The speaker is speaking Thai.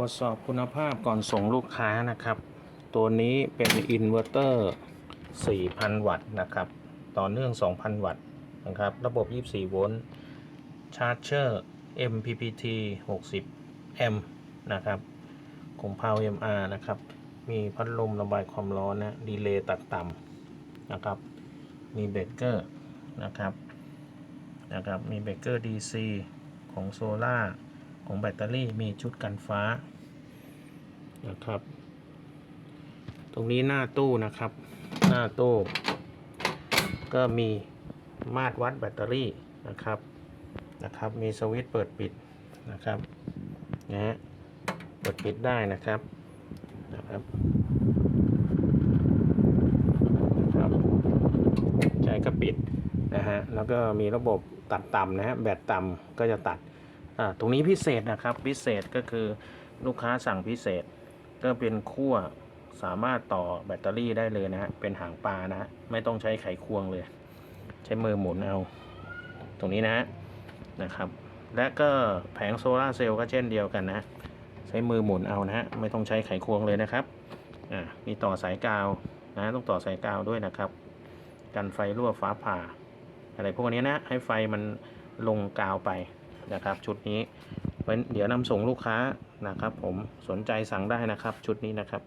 ตรวจสอบคุณภาพก่อนส่งลูกค้านะครับ ตัวนี้เป็นอินเวอร์เตอร์ 4,000 วัตต์นะครับ ต่อเนื่อง 2,000 วัตต์นะครับ ระบบ 24 โวลต์ชาร์จเชอร์ MPPT 60 M นะครับของ Power MR นะครับ มีพัดลมระบายความร้อนนะ ดีเลย์ตัดต่ำนะครับ มีเบรกเกอร์นะครับนะครับ มีเบรกเกอร์ DC ของโซล่า ของแบตเตอรี่มีชุดกันฟ้านะครับ ตรงนี้หน้าตู้นะครับ หน้าตู้ ก็มีมาตรวัดแบตเตอรี่นะครับนะครับ มีสวิตช์เปิดปิดนะครับนะฮะเปิดปิดได้นะครับนะครับนะครับใจก็ปิดนะฮะแล้วก็มีระบบตัดต่ำนะฮะแบตต่ำก็จะตัด อ่าตรงนี้พิเศษนะครับพิเศษก็คือลูกค้าสั่งพิเศษ ก็เป็นขั้วสามารถต่อแบตเตอรี่ได้เลยนะฮะเป็นหางปลานะฮะไม่ต้องใช้ไขควงเลย ใช้มือหมุนเอา ตรงนี้นะนะครับ และก็แผงโซลาเซลล์ก็เช่นเดียวกันนะใช้มือหมุนเอานะฮะไม่ต้องใช้ไขควงเลยนะครับอ่ามีต่อสายกาวนะต้องต่อสายกาวด้วยนะครับ กันไฟรั่วฟ้าผ่า อะไรพวกนี้นะให้ไฟมันลงกาวไป นะครับ ชุดนี้เดี๋ยวนำส่งลูกค้านะครับ ผมสนใจสั่งได้นะครับ ชุดนี้นะครับ